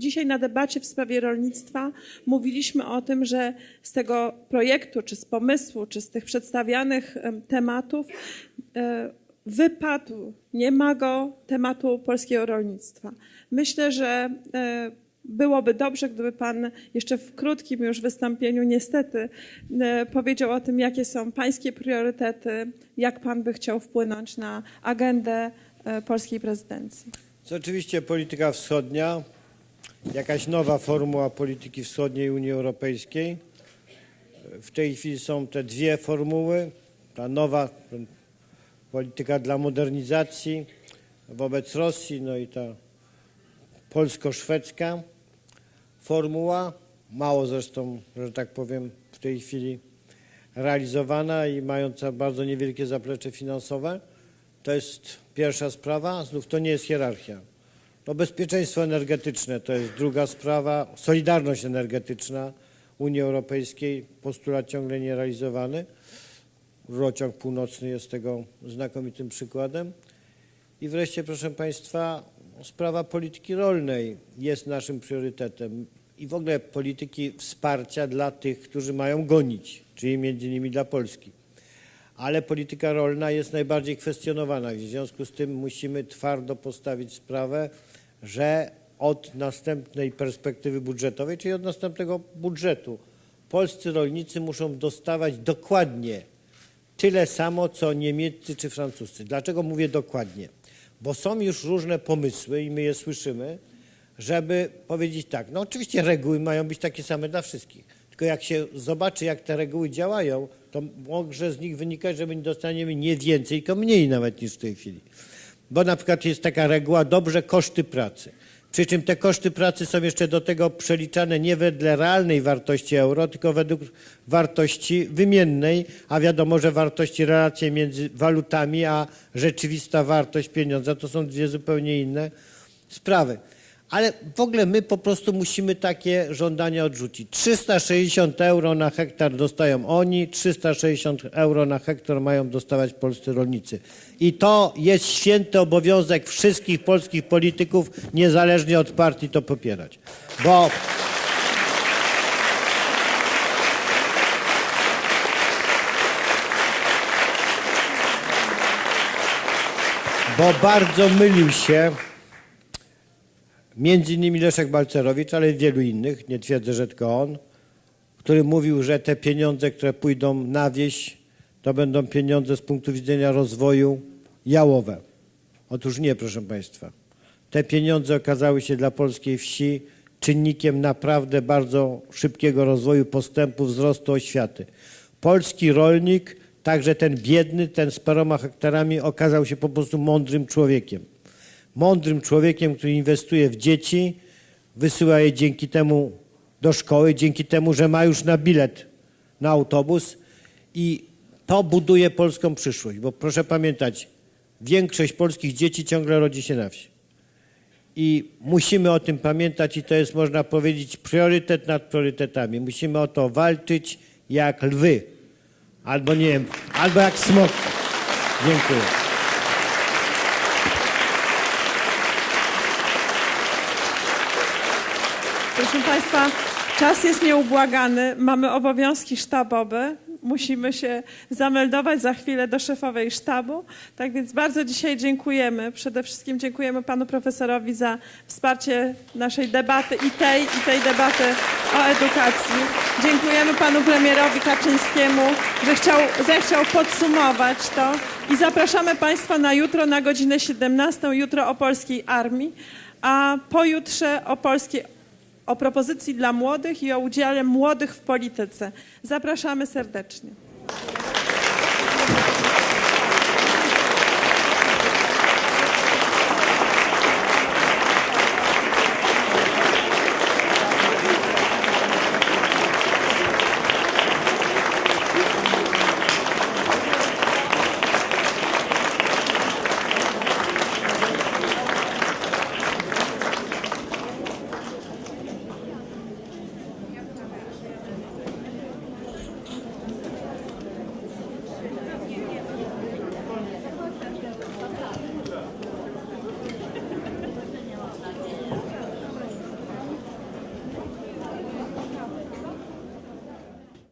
Dzisiaj na debacie w sprawie rolnictwa mówiliśmy o tym, że z tego projektu, czy z pomysłu, czy z tych przedstawianych em, tematów e, wypadł, nie ma go tematu polskiego rolnictwa. Myślę, że e, byłoby dobrze, gdyby Pan jeszcze w krótkim już wystąpieniu niestety e, powiedział o tym, jakie są Pańskie priorytety, jak Pan by chciał wpłynąć na agendę polskiej prezydencji. To oczywiście polityka wschodnia, jakaś nowa formuła polityki wschodniej Unii Europejskiej. W tej chwili są te dwie formuły. Ta nowa polityka dla modernizacji wobec Rosji, no i ta polsko-szwedzka formuła, mało zresztą, że tak powiem, w tej chwili realizowana i mająca bardzo niewielkie zaplecze finansowe. To jest pierwsza sprawa. Znów to nie jest hierarchia. No bezpieczeństwo energetyczne to jest druga sprawa. Solidarność energetyczna Unii Europejskiej, postulat ciągle nierealizowany. Rurociąg Północny jest tego znakomitym przykładem. I wreszcie, proszę Państwa, sprawa polityki rolnej jest naszym priorytetem i w ogóle polityki wsparcia dla tych, którzy mają gonić, czyli między innymi dla Polski ale polityka rolna jest najbardziej kwestionowana. W związku z tym musimy twardo postawić sprawę, że od następnej perspektywy budżetowej, czyli od następnego budżetu, polscy rolnicy muszą dostawać dokładnie tyle samo, co niemieccy czy francuscy. Dlaczego mówię dokładnie? Bo są już różne pomysły i my je słyszymy, żeby powiedzieć tak, no oczywiście reguły mają być takie same dla wszystkich, tylko jak się zobaczy, jak te reguły działają, to może z nich wynikać, że my dostaniemy nie więcej, tylko mniej nawet niż w tej chwili. Bo na przykład jest taka reguła, dobrze koszty pracy. Przy czym te koszty pracy są jeszcze do tego przeliczane nie wedle realnej wartości euro, tylko według wartości wymiennej, a wiadomo, że wartości, relacje między walutami, a rzeczywista wartość pieniądza to są dwie zupełnie inne sprawy. Ale w ogóle my po prostu musimy takie żądania odrzucić. 360 euro na hektar dostają oni, 360 euro na hektar mają dostawać polscy rolnicy. I to jest święty obowiązek wszystkich polskich polityków, niezależnie od partii, to popierać. Bo bo bardzo mylił się między innymi Leszek Balcerowicz, ale wielu innych, nie twierdzę, że tylko on, który mówił, że te pieniądze, które pójdą na wieś, to będą pieniądze z punktu widzenia rozwoju jałowe. Otóż nie, proszę Państwa. Te pieniądze okazały się dla polskiej wsi czynnikiem naprawdę bardzo szybkiego rozwoju, postępu, wzrostu oświaty. Polski rolnik, także ten biedny, ten z paroma hektarami, okazał się po prostu mądrym człowiekiem mądrym człowiekiem, który inwestuje w dzieci, wysyła je dzięki temu do szkoły, dzięki temu, że ma już na bilet na autobus i to buduje polską przyszłość, bo proszę pamiętać, większość polskich dzieci ciągle rodzi się na wsi. I musimy o tym pamiętać i to jest, można powiedzieć, priorytet nad priorytetami. Musimy o to walczyć jak lwy, albo nie wiem, albo jak smoki. Dziękuję. Proszę Państwa, czas jest nieubłagany. Mamy obowiązki sztabowe. Musimy się zameldować za chwilę do szefowej sztabu. Tak więc bardzo dzisiaj dziękujemy. Przede wszystkim dziękujemy panu profesorowi za wsparcie naszej debaty i tej, i tej debaty o edukacji. Dziękujemy panu premierowi Kaczyńskiemu, że chciał, zechciał podsumować to. I zapraszamy Państwa na jutro na godzinę 17, jutro o polskiej armii, a pojutrze o polskiej o propozycji dla młodych i o udziale młodych w polityce. Zapraszamy serdecznie.